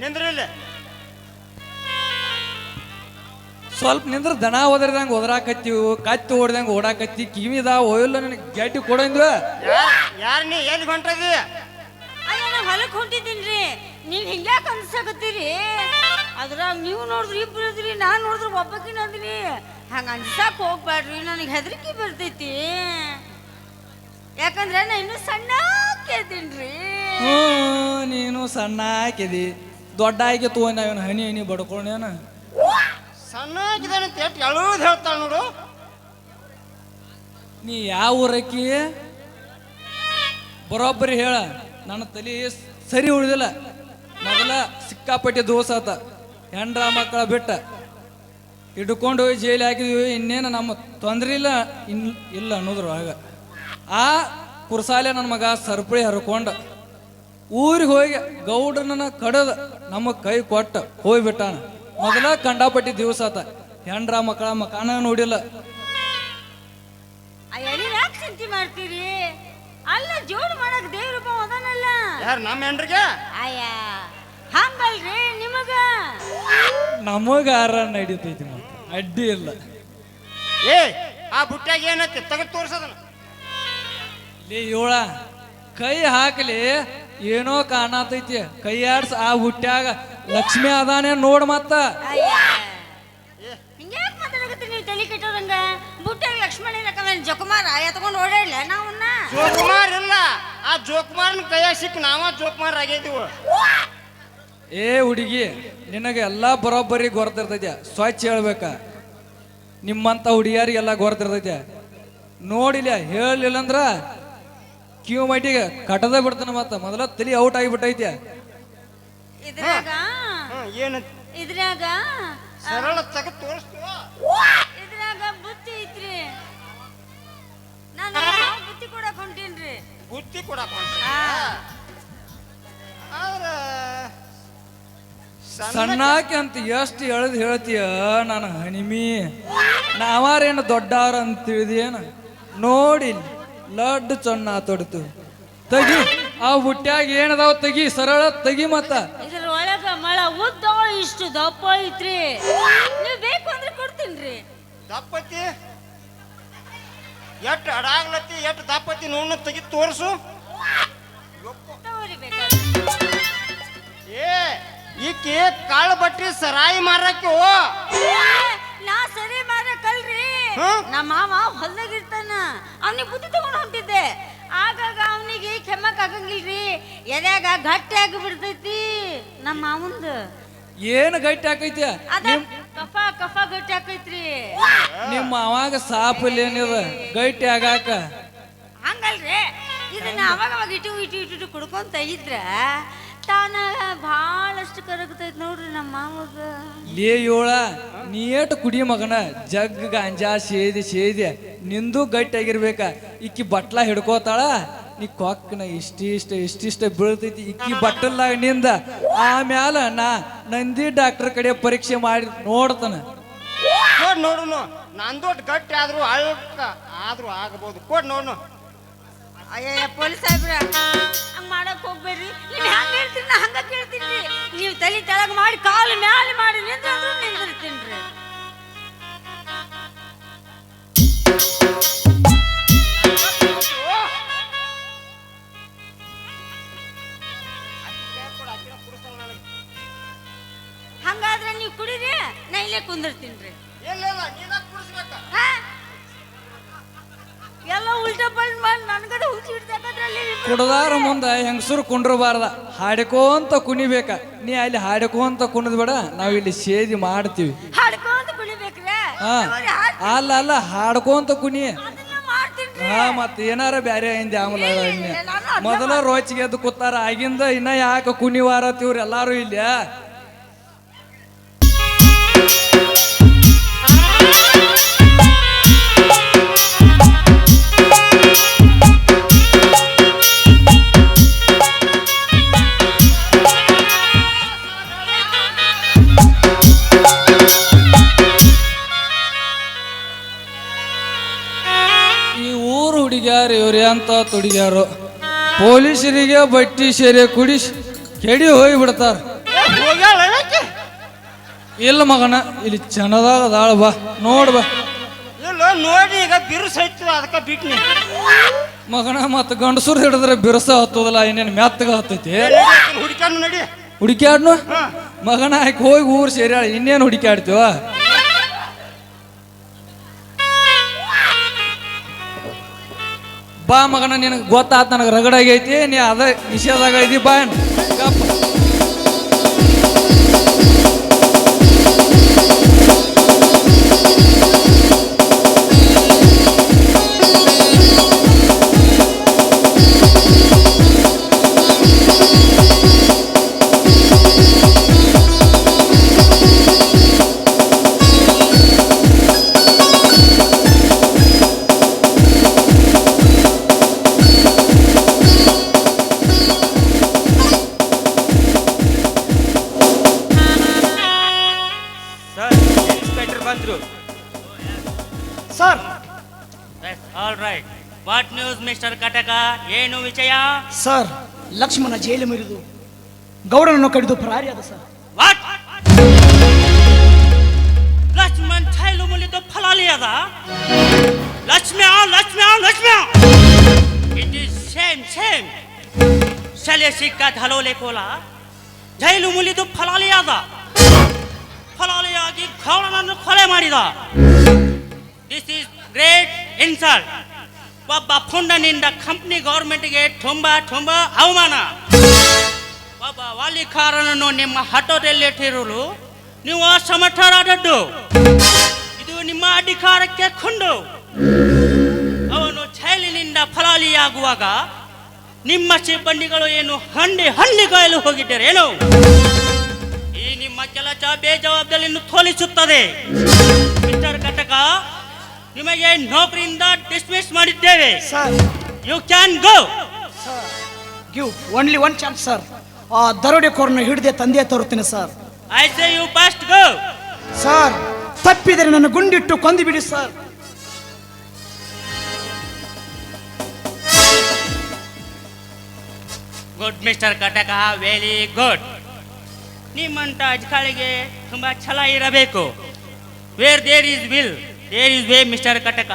ನಿಂದ್ರಿಲ್ಲ. ಸ್ವಲ್ಪ ನಿಂದ್ರ ದನ ಒದರ್ದಂಗ ಓದ್ರಾಕತ್ತಿ ಕತ್ತಿ ಓಡ್ದಂಗ ಓಡಾಕತ್ತಿ ಕಿವಿದ ಒಯ್ಯಲ್ಲ ನನಗೆ ಗಟ್ಟಿ ಕೊಡಂದ್ವ ಯಾರ ನೀ ಎಲ್ಲಿ ಹೊಂಟದಿ ಅಯ್ಯ ನಾ ಹೊಲಕ್ ಹೊಂಟಿದ್ದೀನ್ರಿ. ನೀವ್ ಹಿಂಗ್ಯಾಕ ಅನ್ಸಕತ್ತೀರಿ? ಅದ್ರಾಗ ನೀವು ನೋಡಿದ್ರಿ ಇಬ್ರು ಇದ್ರಿ ನಾನ್ ನೋಡಿದ್ರೆ ಒಬ್ಬಕಿನ ಅದ್ರಿ ಹಂಗ ಅನ್ಸಕ್ ಹೋಗ್ಬೇಡ್ರಿ ನನಗೆ ಹೆದರಿಕೆ ಬರ್ತೈತಿ. ಯಾಕಂದ್ರೆ ನಾ ಇನ್ನೂ ಸಣ್ಣ ಕೇಳ್ತೀನ್ರಿ ಹ್ಞೂ ನೀನು ಸಣ್ಣ ಹಾಕಿದಿ ದೊಡ್ಡ ಆಗಿ ತಗೊಂಡ ಇವನು ಹನಿ ಹನಿ ಬಡ್ಕೊಂಡೇನ ಸಣ್ಣ ಆಗಿದ್ದಾನೆ ಅಂತ ಎಷ್ಟು ಹೇಳ್ತಾಳ ನೋಡು. ನೀ ಯಾವ ಊರಕ್ಕಿ? ಬರೋಬ್ಬರಿ ಹೇಳ ನನ್ನ ತಲೆ ಸರಿ ಉಳಿದಿಲ್ಲ. ಮೊದಲ ಸಿಕ್ಕಾಪಟ್ಟೆ ದೋಸ ಆತ. ಹೆಂಡ್ರ ಮಕ್ಕಳ ಬಿಟ್ಟ. ಹಿಡ್ಕೊಂಡು ಹೋಗಿ ಜೈಲಿ ಹಾಕಿದ್ವಿ ಇನ್ನೇನು ನಮ್ಮ ತೊಂದ್ರೆ ಇಲ್ಲ ಇನ್ ಇಲ್ಲ ಅನ್ನೋದ್ರು ಆಗ ಆ ಕುರ್ಸಾಲೆ ನನ್ನ ಮಗ ಸರ್ಪಳಿ ಹರ್ಕೊಂಡ. ಊರಿಗೆ ಹೋಗಿ ಗೌಡರನ್ನ ಕಡದ ನಮ್ಮ ಕೈ ಕೊಟ್ಟ ಹೋಗ್ಬಿಟ್ಟಾನ. ಮೊದಲ ಕಂಡಾಪಟ್ಟಿ ದಿವಸ ಆತ. ಹೆಂಡ್ರ ಮಕ್ಕಳ ಮಕಾನ ನೋಡಿಲ್ಲ. ಚಿಂತೆ ಮಾಡ್ತೀರಿ? ಅಲ್ಲ ಜೋಡ್ ಮಾಡಕ್ ದೇವ್ರಪ್ಪ ಅದನಲ್ಲ. ಯಾರು ನಮ್ಮ ಹೆಂಡ್ರಿಗೆ ಅಯ್ಯ ಹಂಗಲ್ರಿ ನಿಮಗ? ನಮಗಾರ ನಡೀತೈತಿ ಮತ್ತೆ? ಅಡ್ಡಿ ಇಲ್ಲ. ಏ ಆ ಬುಟ್ಟ್ಯಾಗ ಏನೈತಿ? ತೆಗೆದು ತೋರ್ಸದನ ಲೇ ಯೋಳ ಕೈ ಹಾಕಲಿ. ಏನೋ ಕಾಣತೈತಿ. ಕೈಯಾಡ್ಸ ಆಡ್ಸ ಆ ಹುಟ್ಟ್ಯಾಗ ಲಕ್ಷ್ಮಿ ಅದಾನೆ ನೋಡ್ ಮತ್ತ. ಜಕುಮಾರ ಎತ್ಕೊಂಡು ಓಡಾಡ್ಲ ನಾವನ್ನ? ಜೋಕುಮಾರ್ ಇಲ್ಲ. ಆ ಜೋಕುಮಾರನ ಕೈಯಾಗ ಸಿಕ್ಕಿ ನಾವ ಜೋಕುಮಾರ್ ಆಗೈದಿವು ಏ ಹುಡುಗಿ ನಿನಗೆ ಎಲ್ಲಾ ಬರೋಬ್ಬರಿ ಗೊರ್ತಿರ್ತೈತೆ. ಸ್ವಚ್ಛ ಹೇಳ್ಬೇಕ. ನಿಮ್ಮಂತ ಹುಡುಗಿಯರಿಗೆಲ್ಲ ಗೊರ್ತಿರ್ತೈತೆ. ನೋಡಿಲ್ಲ ಹೇಳಲಿಲ್ಲ ಅಂದ್ರ ಕಿವು ಮೈಟಿಗೆ ಕಟದ ಬಿಡ್ತಾನ ಮತ್ತ. ಮೊದಲ ತಲಿ ಔಟ್ ಆಗಿಬಿಟ್ಟೈತಿ. ಇದ್ರಾಗ ಏನು ಇದ್ರಾಗ ಸರಳ ತೆಗೆದು ತೋರಿಸ್ತು ಇದ್ರಾಗ ಬುತ್ತಿ ಐತ್ರಿ. ನಾನು ಬುತ್ತಿ ಕೊಡಕ್ ಹೊಂಟೀನ್ರಿ. ಬುತ್ತಿ ಕೊಡಕ್ ಹಾ. ಆದ್ರ ಸಣ್ಣ ಸಣ್ಣಾಕಿ ಅಂತ ಎಷ್ಟು ಹೇಳದ್ ಹೇಳ್ತೀಯ ನಾನು ಹನಿಮಿ ನಾವಾರೇನು ದೊಡ್ಡಾರ ಅಂತ ತಿಳಿದೇನ? ನೋಡಿ ಲಡ್ಡು ಚೊನ್ನ ತೊಡ್ತು. ತಗಿ ಆ ಹುಟ್ಟ್ಯಾಗ ಏನದಾವ ತಗಿ ಸರಳ ತಗಿ ಮತ್ತ. ಇದ್ರ ಒಳಗ ಮಳ ಉದ್ದ ಇಷ್ಟು ದಪ್ಪ ಐತ್ರಿ. ನೀವ್ ಬೇಕು ಅಂದ್ರೆ ಕೊಡ್ತೀನ್ರಿ. ದಪ್ಪತಿ? ಎಟ್ಟು ಅಡಾಗ್ಲತ್ತಿ ಎಟ್ಟು ದಪ್ಪತಿ ನೋಡ್ನ ತೆಗಿ ತೋರ್ಸು. ಏ ಈಕಿ ಕಾಳು ಬಟ್ಟಿ ಸರಾಯಿ ಮಾರಕ್ಕೆ ನಾ ಸರಿ ನಮ್ಮ ಮಾವ ಹೊಲ್ದಾಗ ಇರ್ತಾನ ಅವ್ನಿಗೆ ಬುದ್ಧಿ ತಗೊಂಡ್ ಹೊಂಟಿದ್ದೆ ಆಗಾಗ ಅವನಿಗೆ ಕೆಮ್ಮಕ್ ಆಗಂಗಿಲ್ರಿ. ಎದ್ಯಾಗ ಗಟ್ಟಿ ಆಗಿ ಬಿಡ್ತೈತಿ ನಮ್ಮ ಮಾವಂದು. ಏನು ಗಟ್ಟಿ ಹಾಕೈತಿ ಅದ ಕಫ ಕಫ ಗಟ್ಟಿ ಆಕೈತ್ರಿ. ನಿಮ್ಮ ಅವಾಗ ಸಾಪಲ್ ಏನಿದ? ಗಟ್ಟಿ ಆಗಾಕ. ಹಂಗಲ್ರಿ. ಇದನ್ನ ಅವಾಗ ಅವಾಗ ಇಟ್ಟು ಇಟ್ಟು ಇಟ್ಟು ಇಟ್ಟು ಕುಡ್ಕೊಂತ ಇದ್ರ ತಾನ ಭಾಳಷ್ಟು ಕರಗತೈತಿ ನೋಡ್ರಿ ನಮ್ಮ ಮಾಮಗ ಲೇ ಯೋಳ ನೀ ಏಟು ಕುಡಿ ಮಗನ ಜಗ್ ಗಾಂಜಾ ಸೇದಿ ಸೇದಿ ನಿಂದು ಗಟ್ಟಿಯಾಗಿರ್ಬೇಕ ಇಕ್ಕಿ ಬಟ್ಲ ಹಿಡ್ಕೋತಾಳ ನೀ ಕೊಕ್ಕನ ಇಷ್ಟಿಷ್ಟ ಇಷ್ಟಿಷ್ಟ ಬೀಳ್ತೈತಿ ಇಕ್ಕಿ ಬಟ್ಟಲ್ದಾಗ ನಿಂದ. ಆಮ್ಯಾಲ ನಾ ನಂದಿ ಡಾಕ್ಟರ್ ಕಡೆ ಪರೀಕ್ಷೆ ಮಾಡಿ ನೋಡ್ತಾನ. ನೋಡ್ ನೋಡುನು ನಂದೊಟ್ಟು ಗಟ್ಟಿ ಆದ್ರೂ ಅಳ್ಕ ಆದ್ರೂ ಆಗಬಹುದು ಕೊಡ್ ನೋಡ್ನು. ಅಯ್ಯಯ್ಯ, ಪೊಲೀಸ್ ಸಾಹೇಬ್ರ ಹಂಗೆ ಮಾಡಕ್ ಹೋಗ್ಬೇಡ್ರಿ. ನೀವು ಹೆಂಗ ಹೇಳ್ತೀರಿ, ನಾ ಹಂಗ ಕೇಳ್ತೀನಿ. ನೀವು ತಲೆ ತೆಳಗ್ ಮಾಡಿ, ಕಾಲು ಮ್ಯಾಲೆ ಮಾಡಿ ನಿಂದ್ರು ನಿಂದಿರ್ತೀನಿ ಹಂಗಾದ್ರೆ ನೀವು ಕುಡೀರಿ, ನಾ ಇಲ್ಲೇ ಕುಂದಿರ್ತೀನಿ ಇಲ್ಲ ಎಲ್ಲ ಉಲ್ಟಾ ಪಲ್ಟ್ ಮಾಡಿ ನನ್ಗದ ಹುಚ್ಚಿ ಹಿಡ್ದಾಕದ್ರಲ್ಲಿ ಕುಡ್ದಾರ ಮುಂದ ಹೆಂಗಸರು ಕುಂಡ್ರಬಾರ್ದ. ಹಾಡ್ಕೋಂತ ಕುಣಿಬೇಕ. ನೀ ಅಲ್ಲಿ ಹಾಡ್ಕೋಂತ ಕುಣದ್ ಬೇಡ ನಾವು ಇಲ್ಲಿ ಸೇದಿ ಮಾಡ್ತೀವಿ. ಹಾಡ್ಕೊಂತ ಹಾ. ಅಲ್ಲ ಅಲ್ಲ ಹಾಡ್ಕೋಂತ ಕುಣಿ. ಹಾ ಮತ್ತೆ ಏನಾರ ಬ್ಯಾರೆ ಹಿಂದೆ ಆಮೇಲೆ. ಮೊದಲ ರೋಚಿಗೆ ಎದ್ದು ಕೂತಾರ ಆಗಿಂದ ಇನ್ನ ಯಾಕೆ ಕುಣಿವಾರತಿವ್ರು ಎಲ್ಲಾರು ಇಲ್ಲ? ಇವ್ರು ಅಂತ ತುಡಿದ್ಯಾರು ಪೊಲೀಸರಿಗೆ ಬಟ್ಟಿ ಸೇರಿ ಕುಡಿಸಿ ಕೆಡಿ ಹೋಗಿ ಬಿಡ್ತಾರ ಇಲ್ಲ ಮಗನ ಇಲ್ಲಿ ಚೆನ್ನದಾಗ ದಾಳ ಬಾ ನೋಡ್ ಬಾ. ಇಲ್ಲ ನೋಡಿ ಈಗ ಬಿರುಸ ಅದಕ್ಕೆ ಬಿಟ್ನಿ. ಮಗನ ಮತ್ತೆ ಗಂಡಸೂರ್ ಹಿಡಿದ್ರೆ ಬಿರುಸ ಹತ್ತೋದಲ್ಲ ಇನ್ನೇನು ಮೆತ್ತಗ ಹತ್ತೈತಿ? ನಡಿ ಹುಡುಕ್ಯಾಡ್ನು. ಮಗನ ಆಯ್ಕೆ ಹೋಗಿ ಊರು ಸೇರ್ಯಾಳ ಇನ್ನೇನು ಹುಡುಕ್ಯಾಡ್ತೀವ? ಬಾ ಮಗನ ನಿನಗೆ ಗೊತ್ತಾತ್ ನನಗೆ ರಗಡಾಗೈತಿ ನೀ ಅದ ಐತಿ ಬಾ ವಾಟ್ ನ್ಯೂಸ್ ಮಿಸ್ಟರ್ ಕಟಕ ಏನು ವಿಷಯ? ಸರ್ ಲಕ್ಷ್ಮಣ ಜೈಲು ಮುರಿದು ಗೌಡನನ್ನು ಕಡಿದು ಪರಾರಿಯಾದ ಸರ್ ವಾಟ್ ಲಕ್ಷ್ಮಣ್ ಜೈಲು ಮುರಿದು ಫಲಾಲಿ ಅದ ಲಕ್ಷ್ಮ್ಯ ಲಕ್ಷ್ಮ್ಯ ಲಕ್ಷ್ಮ್ಯ ಇಟ್ ಇಸ್ ಸೇಮ್ ಸೇಮ್ ಶಲೆ ಸಿಕ್ಕ ಧಲೋಲೆ ಕೋಲ ಜೈಲು ಮುಲಿದು ಫಲಾಲಿಯಾದ ಫಲಾಲಿಯಾಗಿ ಗೌಡನನ್ನು ಕೊಲೆ ಮಾಡಿದ? ದಿಸ್ ಈಸ್ ಗ್ರೇಟ್ ಇನ್ಸಲ್ಟ್ ಒಬ್ಬ ಪುಂಡನಿಂದ ಕಂಪ್ನಿ ಗೌರ್ಮೆಂಟ್ಗೆ ತುಂಬ ತುಂಬ ಅವಮಾನ. ಒಬ್ಬ ವಾಲಿಕಾರನನ್ನು ನಿಮ್ಮ ಹಠದಲ್ಲಿಟ್ಟಿರಲು ನೀವು ಅಸಮರ್ಥರಾದದ್ದು. ಇದು ನಿಮ್ಮ ಅಧಿಕಾರಕ್ಕೆ ಕೊಂಡು ಅವನು ಜೈಲಿನಿಂದ ಫಲಾಲಿಯಾಗುವಾಗ ನಿಮ್ಮ ಸಿಬ್ಬಂದಿಗಳು ಏನು ಹಂಡಿ ಹಳ್ಳಿಗಾಯಲು ಏನು? ಈ ನಿಮ್ಮ ಕೆಲಸ ಬೇಜವಾಬ್ದಾರಿಯನ್ನು ತೋಲಿಸುತ್ತದೆ ಘಟಕ ನಿಮಗೆ ನೌಕರಿಯಿಂದ ಡಿಸ್ಮಿಸ್ ಮಾಡಿದ್ದೇವೆ. Sir you can go give only one chance sir ಆ ದರೋಡೆಕೋರನ್ನು ಹಿಡಿದೆ ತಂದೆ ತರುತ್ತೇನೆ sir I say you fast go sir ತಪ್ಪಿದರೆ ನನ್ನ ಗುಂಡಿಟ್ಟು ಕೊಂದು ಬಿಡಿ ಸರ್ ಗುಡ್ ಮಿಸ್ಟರ್ ಕಟಕ ವೆರಿ ಗುಡ್ ನಿಮ್ಮಂತ ಅಜ್ಕಾಳಿಗೆ ತುಂಬಾ ಛಲ ಇರಬೇಕು. Where there is will there is way mister ಕಟಕ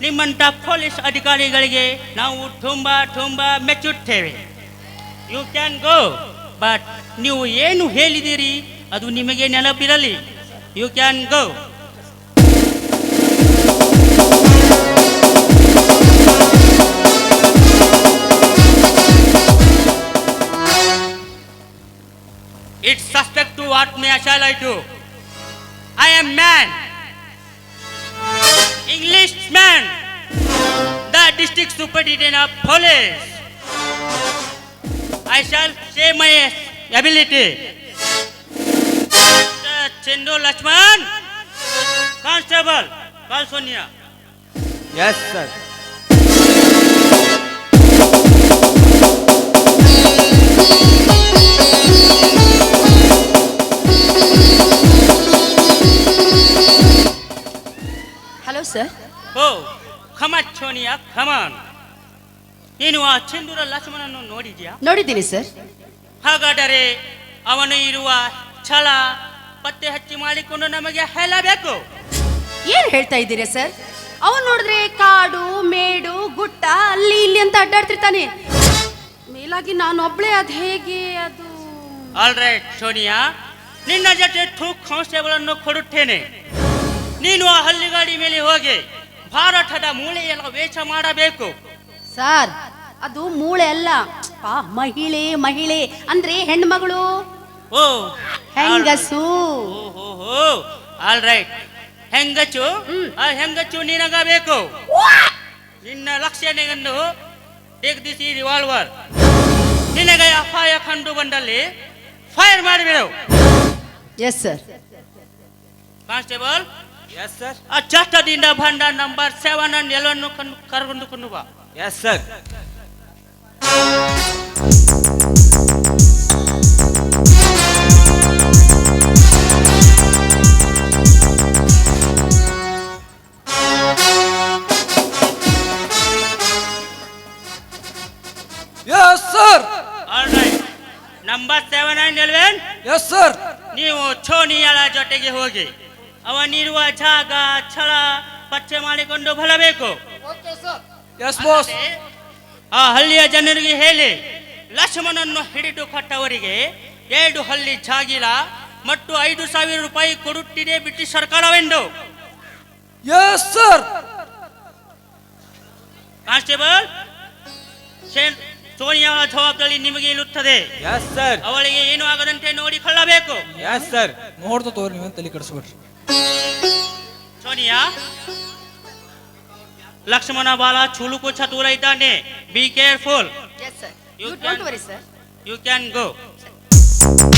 ನಿಮ್ಮಂತ ಪೊಲೀಸ್ ಅಧಿಕಾರಿಗಳಿಗೆ ನಾವು ತುಂಬಾ ತುಂಬಾ ಮೆಚ್ಚುತ್ತೇವೆ ಯು ಕ್ಯಾನ್ ಗೋ ಬಟ್ ನೀವು ಏನು ಹೇಳಿದಿರಿ ಅದು ನಿಮಗೆ ನೆನಪಿರಲಿ you can go It's suspect to what may shall I do? I am man. Englishman. The district superintendent of police. I shall say my ability. Chendu Lakshman. Constable. Call Sonia. Yes hello sir oh Sonia. Come on. ನೀನು ಆ ಚಂದೂರ ಲಕ್ಷ್ಮಣನ್ನು ನೋಡಿದ್ಯಾ? ನೋಡಿದ್ದೀನಿ sir ಹಾಗಾದರೆ ಅವನು ಇರುವ ಛಲ ಪತ್ತೆ ಹಚ್ಚಿ ಮಾಡಿಕೊಂಡು ನಮಗೆ ಹೇಳಬೇಕು. ಏನು ಹೇಳ್ತಾ ಇದ್ದೀರಾ ಸರ್ ಅವನು ನೋಡಿದ್ರೆ ಕಾಡು ಮೇಡು ಗುಟ್ಟ ಅಲ್ಲಿ ಇಲ್ಲಿ ಅಂತ ಅಡ್ಡಾಡ್ತಿರ್ತಾನೆ. ಮೇಲಾಗಿ ನಾನು ಒಬ್ಳೆ ಅದ್ ಹೇಗೆ ಅದು? ಆಲ್ ರೈಟ್ ಸೋನಿಯಾ ನಿನ್ನ ಜೊತೆ ಟೂ ಕಾನ್ಸ್ಟೇಬಲ್ ಅನ್ನು ಕೊಡುತ್ತೇನೆ. ನೀನು ಆ ಹಳ್ಳಿಗಾಡಿ ಮೇಲೆ ಹೋಗಿ ಭಾರತದ ಮೂಳೆಯೆಲ್ಲ ವೇಷ ಮಾಡಬೇಕು. ಸರ್ ಅದು ಮೂಳೆ ಅಲ್ಲ. ಪಾ ಮಹಿಳೆ ಮಹಿಳೆ ಅಂದ್ರೆ ಹೆಣ್ಮಗಳು. ಓ ಹೆಂಗಸು. ಓಹೋ ಆಲ್ ರೈಟ್ ಹೆಂಗಚ್ಚು ಆ ಹೆಂಗಚ್ಚು ನಿನಗಬೇಕು ನಿನ್ನ ಲಕ್ಷಣೆಯನ್ನು ತೆಗೆದಿಸಿ ರಿವಾಲ್ವರ್ ನಿನಗೆ ಅಪಾಯ ಕಂಡು ಬಂದಲ್ಲಿ fire ಮಾಡಿಬಿಡು yes sir constable yes sir ಆ ಚಷ್ಟದಿಂದ ಬಂದ ನಂಬರ್ ಸೆವೆನ್ ಅಂಡ್ ಎಲ್ಲವನ್ನು ಕರ್ಕೊಂಡುಕೊಂಡು ಬಾ yes sir yes sir all right number seven understand eleven yes sir ನೀವು ಛೋನಿಯಳ ಜೊತೆಗೆ ಹೋಗಿ ಅವನಿರುವ ಜಾಗ ಛಳ ಪಚ್ಚೆ ಮಾಡಿಕೊಂಡು ಬರಬೇಕು ಆ ಹಳ್ಳಿಯ ಜನರಿಗೆ ಹೇಳಿ ಲಕ್ಷ್ಮಣನ್ನು ಹಿಡಿದು ಕೊಟ್ಟವರಿಗೆ ಎರಡು ಹಳ್ಳಿ ಜಾಗಿಲ ಮತ್ತು ಐದು ಸಾವಿರ ರೂಪಾಯಿ ಕೊಡುತ್ತಿದೆ ಬ್ರಿಟಿಷ್ ಸರ್ಕಾರವೆಂದು. ಕಾನ್ಸ್ಟೇಬಲ್ ಸೋನಿಯಾ ಜವಾಬ್ದಾರಿ ನಿಮಗೆ ಇರುತ್ತದೆ. ಅವಳಿಗೆ ಏನು ಆಗದಂತೆ ನೋಡಿಕೊಳ್ಳಬೇಕು ಸರ್ ನೋಡ್ತಾ ತೋರಿ ತಲೆ ಕೆಡಿಸ್ಬೇಡ್ರಿ ಸೋನಿಯಾ ಲಕ್ಷ್ಮಣ ಬಾಲ ಚುಲುಕು ಚತುರ ಇದ್ದಾನೆ be careful yes sir You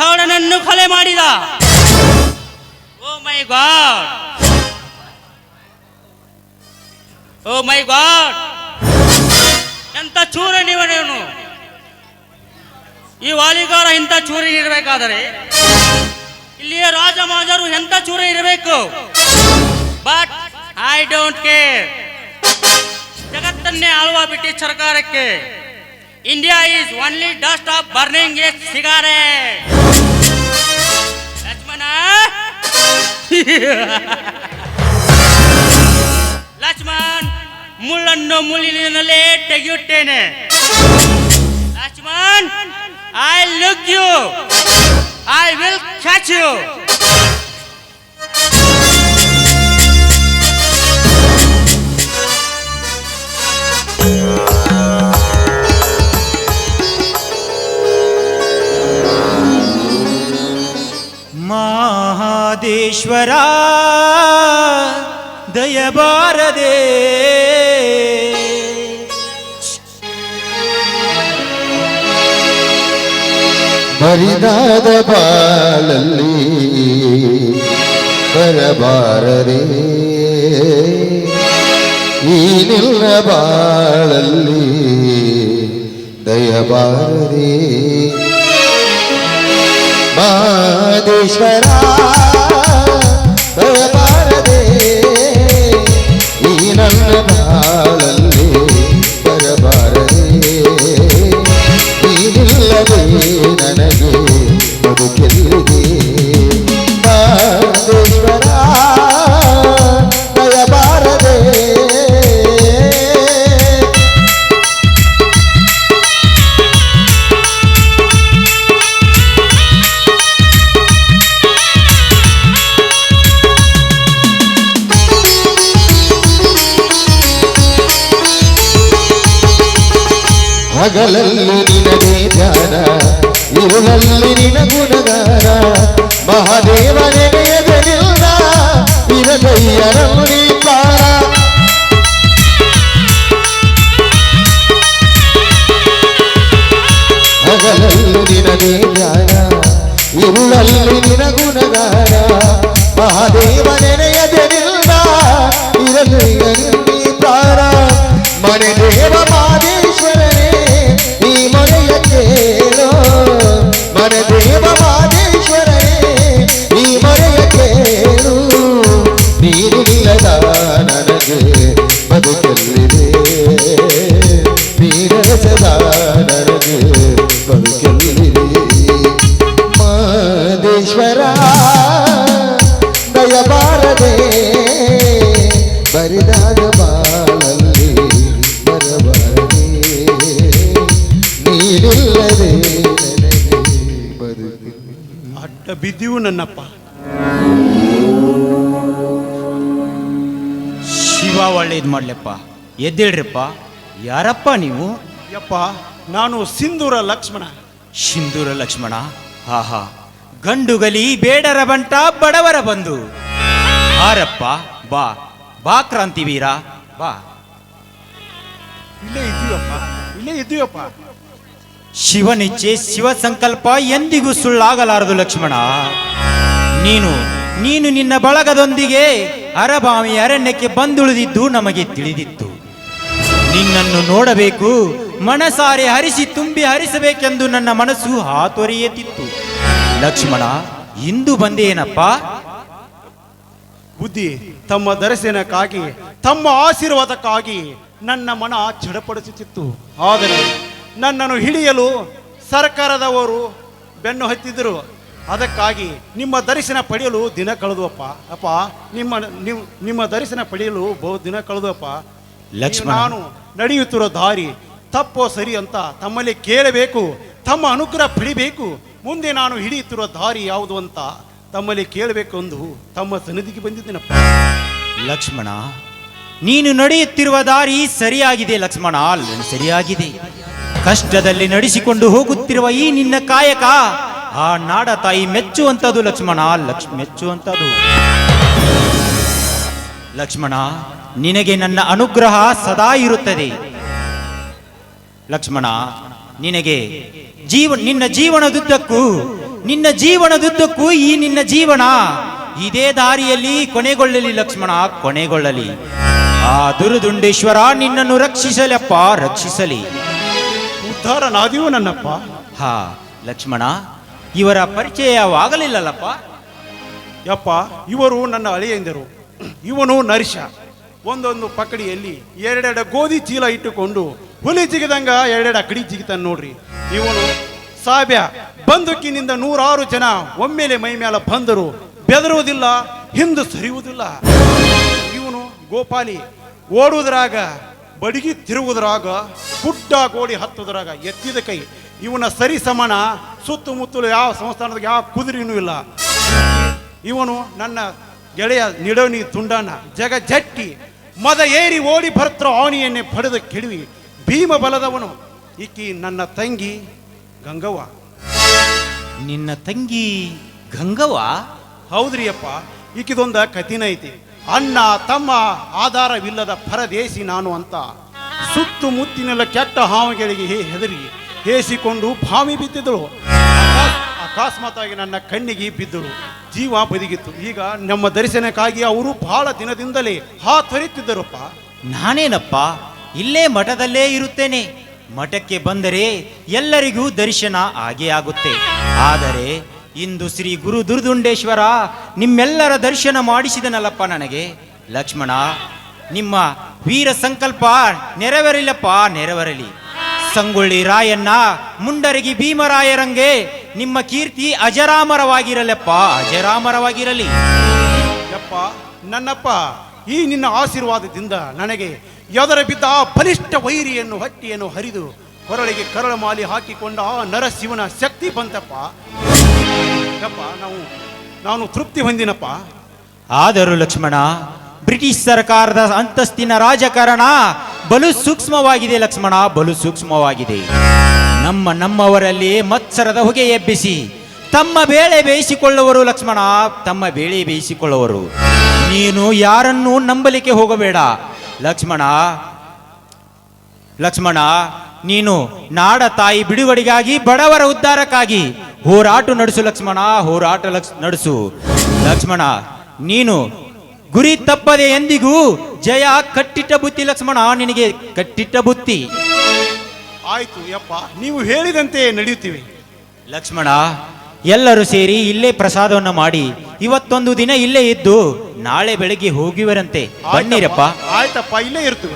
ಗೌಡನನ್ನು ಕೊಲೆ ಮಾಡಿದ. ಓ ಮೈ ಗಾಡ್ ಓ ಮೈ ಗಾಡ್ ಎಂತ ಚೂರ ನೀವನೇನು ಈ ವಾಲಿಗಾರ ಇಂಥ ಚೂರಿ ಇರಬೇಕಾದರೆ? ಇಲ್ಲಿಯ ರಾಜ ಎಂತ ಚೂರಿ ಇರಬೇಕು? ಬಟ್ ಐ ಡೋಂಟ್ ಕೇರ್ ಜಗತ್ತನ್ನೇ ಆಳುವ ಬ್ರಿಟಿಷ್ ಸರ್ಕಾರಕ್ಕೆ. India is only dust of burning a cigarette Lakshmana Lakshman ಮುಳ್ಳನ್ನು ಮುಳ್ಳಿನಲ್ಲೇ ತೆಗೆಯುತ್ತೇನೆ. Lakshman I look you I will catch you Mahadeshwara ದಯಬಾರದೆ. ಬರಿದಾದ ಬಾಳಲ್ಲಿ ಬರಬಾರದೆ. ಈ ಬಾಳಲ್ಲಿ ದಯಬಾರದೆ. ಮಾದೇಶ್ವರ ಬದುಕೆಲ್ಲಿದೆ ಮಾದೇಶ್ವರ ದಯಬಾರದೆ ಹಗಲಲ್ಲಿ ನಿನಗೆ ಧ್ಯಾನ ಇರುಳಲ್ಲಿ ಅಡ್ಡ ಬಿದ್ದೀವು ನನ್ನಪ್ಪ. ಶಿವ ಒಳ್ಳೇದು ಮಾಡ್ಲಪ್ಪ. ಎದ್ದೇಳ್ರಪ್ಪ. ಯಾರಪ್ಪ ನೀವು? ಯಪ್ಪ ನಾನು ಸಿಂಧೂರ ಲಕ್ಷ್ಮಣ. ಸಿಂಧೂರ ಲಕ್ಷ್ಮಣ? ಆಹಾ ಗಂಡುಗಲಿ ಬೇಡರ ಬಂಟ ಬಡವರ ಬಂದು. ಆರಪ್ಪ ಬಾ. ಬಾ ಕ್ರಾಂತಿವೀರ ಬಾ. ಇಲ್ಲೇ ಇದ್ದೀವಪ್ಪ ಇಲ್ಲೇ ಇದ್ದೀವಪ್ಪ ಶಿವನಿಚ್ಛೆ ಶಿವ ಸಂಕಲ್ಪ ಎಂದಿಗೂ ಸುಳ್ಳಾಗಲಾರದು ಲಕ್ಷ್ಮಣ. ನೀನು ನೀನು ನಿನ್ನ ಬಳಗದೊಂದಿಗೆ ಅರಬಾವಿ ಅರಣ್ಯಕ್ಕೆ ಬಂದುಳಿದಿದ್ದು ನಮಗೆ ತಿಳಿದಿತ್ತು. ನಿನ್ನನ್ನು ನೋಡಬೇಕು, ಮನಸಾರೆ ಹರಿಸಿ ತುಂಬಿ ಹರಿಸಬೇಕೆಂದು ನನ್ನ ಮನಸ್ಸು ಹಾತೊರೆಯುತ್ತಿತ್ತು. ಲಕ್ಷ್ಮಣ, ಇಂದು ಬಂದೇನಪ್ಪ? ಬುದ್ಧಿ, ತಮ್ಮ ದರ್ಶನಕ್ಕಾಗಿ, ತಮ್ಮ ಆಶೀರ್ವಾದಕ್ಕಾಗಿ ನನ್ನ ಮನ ಚಡಪಡಿಸುತ್ತಿತ್ತು. ಆದರೆ ನನ್ನನ್ನು ಹಿಡಿಯಲು ಸರ್ಕಾರದವರು ಬೆನ್ನು ಹತ್ತಿದ್ದರು. ಅದಕ್ಕಾಗಿ ನಿಮ್ಮ ದರ್ಶನ ಪಡೆಯಲು ದಿನ ಕಳೆದುವಪ್ಪ. ಅಪ್ಪ ನಿಮ್ಮ ನಿಮ್- ನಿಮ್ಮ ದರ್ಶನ ಪಡೆಯಲು ಬಹು ದಿನ ಕಳೆದುವಪ್ಪ. ಲಕ್ಷ್ಮಣ. ನಾನು ನಡೆಯುತ್ತಿರೋ ದಾರಿ ತಪ್ಪೋ ಸರಿ ಅಂತ ತಮ್ಮಲ್ಲಿ ಕೇಳಬೇಕು ತಮ್ಮ ಅನುಗ್ರಹ ಪಡಿಬೇಕು. ಮುಂದೆ ನಾನು ಹಿಡಿಯುತ್ತಿರುವ ದಾರಿ ಯಾವುದು ಅಂತ ತಮ್ಮಲ್ಲಿ ಕೇಳಬೇಕು ಎಂದು ತಮ್ಮ ಸನ್ನಿಧಿಗೆ ಬಂದಿದ್ದೀನಪ್ಪ. ಲಕ್ಷ್ಮಣ ನೀನು ನಡೆಯುತ್ತಿರುವ ದಾರಿ ಸರಿಯಾಗಿದೆ ಲಕ್ಷ್ಮಣ. ಸರಿಯಾಗಿದೆ. ಕಷ್ಟದಲ್ಲಿ ನಡೆಸಿಕೊಂಡು ಹೋಗುತ್ತಿರುವ ಈ ನಿನ್ನ ಕಾಯಕ, ಆ ನಾಡ ತಾಯಿ ಮೆಚ್ಚುವಂಥದ್ದು ಲಕ್ಷ್ಮಣ, ಲಕ್ಷ್, ಮೆಚ್ಚುವಂಥದ್ದು. ಲಕ್ಷ್ಮಣ, ನಿನಗೆ ನನ್ನ ಅನುಗ್ರಹ ಸದಾ ಇರುತ್ತದೆ. ಲಕ್ಷ್ಮಣ, ನಿನಗೆ ಜೀವ, ನಿನ್ನ ಜೀವನದುದ್ದಕ್ಕೂ ನಿನ್ನ ಜೀವನದುದ್ದಕ್ಕೂ ಈ ನಿನ್ನ ಜೀವನ ಇದೇ ದಾರಿಯಲ್ಲಿ ಕೊನೆಗೊಳ್ಳಲಿ ಲಕ್ಷ್ಮಣ, ಕೊನೆಗೊಳ್ಳಲಿ. ಆ ದುರುದುಂಡೇಶ್ವರ ನಿನ್ನನ್ನು ರಕ್ಷಿಸಲಪ್ಪ ರಕ್ಷಿಸಲಿ. ಉದ್ಧಾರನಾದಿಯು ನನ್ನಪ್ಪ? ಹಾ ಲಕ್ಷ್ಮಣ ಇವರ ಪರಿಚಯವಾಗಲಿಲ್ಲಲ್ಲಪ್ಪ? ಯಪ್ಪ ಇವರು ನನ್ನ ಅಳಿಯಂದರು. ಇವನು ನರಿಷ. ಒಂದೊಂದು ಪಕಡಿಯಲ್ಲಿ ಎರಡೆರಡು ಗೋಧಿ ಚೀಲ ಇಟ್ಟುಕೊಂಡು ಹುಲಿ ಜಿಗಿದಂಗ ಎರಡೆರಡು ಅಕಡಿ ಜಿಗಿತಾನೆ ನೋಡ್ರಿ. ಇವನು ಸಾಬ್ಯ. ಬಂದುಕಿನಿಂದ ನೂರಾರು ಜನ ಒಮ್ಮೆಲೆ ಮೈ ಮೇಲೆ ಬಂದರು ಬೆದರುವುದಿಲ್ಲ ಹಿಂದೆ ಸರಿಯುವುದಿಲ್ಲ. ಇವನು ಗೋಪಾಲಿ. ಓಡುವುದ್ರಾಗ ಬಡಿಗಿ ತಿರುವುದ್ರಾಗ ಪುಟ್ಟ ಗೋಡಿ ಹತ್ತುದ್ರಾಗ ಎತ್ತಿದ ಕೈ. ಇವನ ಸರಿ ಸಮಾನ ಸುತ್ತಮುತ್ತಲು ಯಾವ ಸಂಸ್ಥಾನದಾಗ ಯಾವ ಕುದುರೆನೂ ಇಲ್ಲ. ಇವನು ನನ್ನ ಗೆಳೆಯ ನಿಡೋನಿ ತುಂಡನ ಜಗ ಜಟ್ಟಿ ಮದ ಏರಿ ಓಡಿ ಭರ್ತ್ರ ಆಣಿಯನ್ನೇ ಪಡೆದ ಕೆಡವಿ. ಭೀಮ ಬಲದವನು ಈಕಿ ನನ್ನ ತಂಗಿ ಗಂಗವ್ವ. ನಿನ್ನ ತಂಗಿ ಗಂಗವ್ವ? ಹೌದ್ರಿಯಪ್ಪ ಈಕಿದೊಂದ ಕಥಿನ ಐತಿ ಅಣ್ಣ, ತಮ್ಮ ಆಧಾರವಿಲ್ಲದ ಪರದೇಶಿ ನಾನು ಅಂತ ಸುತ್ತಮುತ್ತಿನೆಲ್ಲ ಕೆಟ್ಟ ಹಾವುಗಳಿಗೆ ಹೇ- ಹೆದರಿ, ಹೇಸಿಕೊಂಡು ಭಾವಿ ಬಿದ್ದಿದ್ದಳು ಅಕಸ್ಮಾತಾಗಿ ನನ್ನ ಕಣ್ಣಿಗೆ ಬಿದ್ದಳು ಜೀವ ಬದಿಗಿತ್ತು ಈಗ ನಮ್ಮ ದರ್ಶನಕ್ಕಾಗಿ ಅವರು ಬಹಳ ದಿನದಿಂದಲೇ ಹಾತೊರೆಯುತ್ತಿದ್ದರಪ್ಪ ನಾನೇನಪ್ಪ? ಇಲ್ಲೇ ಮಠದಲ್ಲೇ ಇರುತ್ತೇನೆ. ಮಠಕ್ಕೆ ಬಂದರೆ ಎಲ್ಲರಿಗೂ ದರ್ಶನ ಆಗೇ ಆಗುತ್ತೆ. ಆದರೆ ಇಂದು ಶ್ರೀ ಗುರು ದುರ್ದುಂಡೇಶ್ವರ ನಿಮ್ಮೆಲ್ಲರ ದರ್ಶನ ಮಾಡಿಸಿದನಲ್ಲಪ್ಪ ನನಗೆ. ಲಕ್ಷ್ಮಣ, ನಿಮ್ಮ ವೀರ ಸಂಕಲ್ಪ ನೆರವೇರಿಲ್ಲಪ್ಪ, ನೆರವೇರಲಿ. ಸಂಗೊಳ್ಳಿ ರಾಯಣ್ಣ, ಮುಂಡರಗಿ ಭೀಮರಾಯರಂಗೆ ನಿಮ್ಮ ಕೀರ್ತಿ ಅಜರಾಮರವಾಗಿರಲಪ್ಪ, ಅಜರಾಮರವಾಗಿರಲಿ. ಅಪ್ಪ ನನ್ನಪ್ಪ, ಈ ನಿನ್ನ ಆಶೀರ್ವಾದದಿಂದ ನನಗೆ ಎದರ ಬಿದ್ದ ಆ ಬಲಿಷ್ಠ ವೈರಿಯನ್ನು, ಹಟ್ಟಿಯನ್ನು ಹರಿದು ಕೊರಳಿಗೆ ಕರಳ ಮಾಲಿ ಹಾಕಿಕೊಂಡ ಆ ನರಶಿವನ ಶಕ್ತಿ ಬಂತಪ್ಪ. ಯಪ್ಪ ನಾವು, ನಾನು ತೃಪ್ತಿ ಹೊಂದಿನಪ್ಪ. ಆದರೂ ಲಕ್ಷ್ಮಣ, ಬ್ರಿಟಿಷ್ ಸರ್ಕಾರದ ಅಂತಸ್ತಿನ ರಾಜಕಾರಣ ಬಲು ಸೂಕ್ಷ್ಮವಾಗಿದೆ ಲಕ್ಷ್ಮಣ, ಬಲು ಸೂಕ್ಷ್ಮವಾಗಿದೆ. ನಮ್ಮ ನಮ್ಮವರಲ್ಲಿ ಮತ್ಸರದ ಹೊಗೆ ಎಬ್ಬಿಸಿ, ತಮ್ಮ ಬೇಳೆ ಬೇಯಿಸಿಕೊಳ್ಳುವರು ಲಕ್ಷ್ಮಣ, ತಮ್ಮ ಬೇಳೆ ಬೇಯಿಸಿಕೊಳ್ಳುವರು. ನೀನು ಯಾರನ್ನೂ ನಂಬಲಿಕ್ಕೆ ಹೋಗಬೇಡ. ಲಕ್ಷ್ಮಣ ಲಕ್ಷ್ಮಣ, ನೀನು ನಾಡ ತಾಯಿ ಬಿಡುಗಡೆಗಾಗಿ ಬಡವರ ಉದ್ಧಾರಕ್ಕಾಗಿ ಹೋರಾಟ ನಡೆಸು ಲಕ್ಷ್ಮಣ ಹೋರಾಟ ಲಕ್ಷ ನಡೆಸು. ಲಕ್ಷ್ಮಣ ನೀನು ಗುರಿ ತಪ್ಪದೆ ಎಂದಿಗೂ ಜಯ ಕಟ್ಟಿಟ್ಟ ಬುತ್ತಿ ಲಕ್ಷ್ಮಣ ನಿನಗೆ ಕಟ್ಟಿಟ್ಟ ಬುತ್ತಿ. ಆಯ್ತು ಯಪ್ಪ ನೀವು ಹೇಳಿದಂತೆ ನಡೆಯುತ್ತೀವಿ. ಲಕ್ಷ್ಮಣ ಎಲ್ಲರೂ ಸೇರಿ ಇಲ್ಲೇ ಪ್ರಸಾದವನ್ನು ಮಾಡಿ ಇವತ್ತೊಂದು ದಿನ ಇಲ್ಲೇ ಇದ್ದು ನಾಳೆ ಬೆಳಗ್ಗೆ ಹೋಗಿವರಂತೆ. ಬನ್ನಿರಪ್ಪ. ಆಯ್ತಪ್ಪ ಇಲ್ಲೇ ಇರ್ತೀವಿ.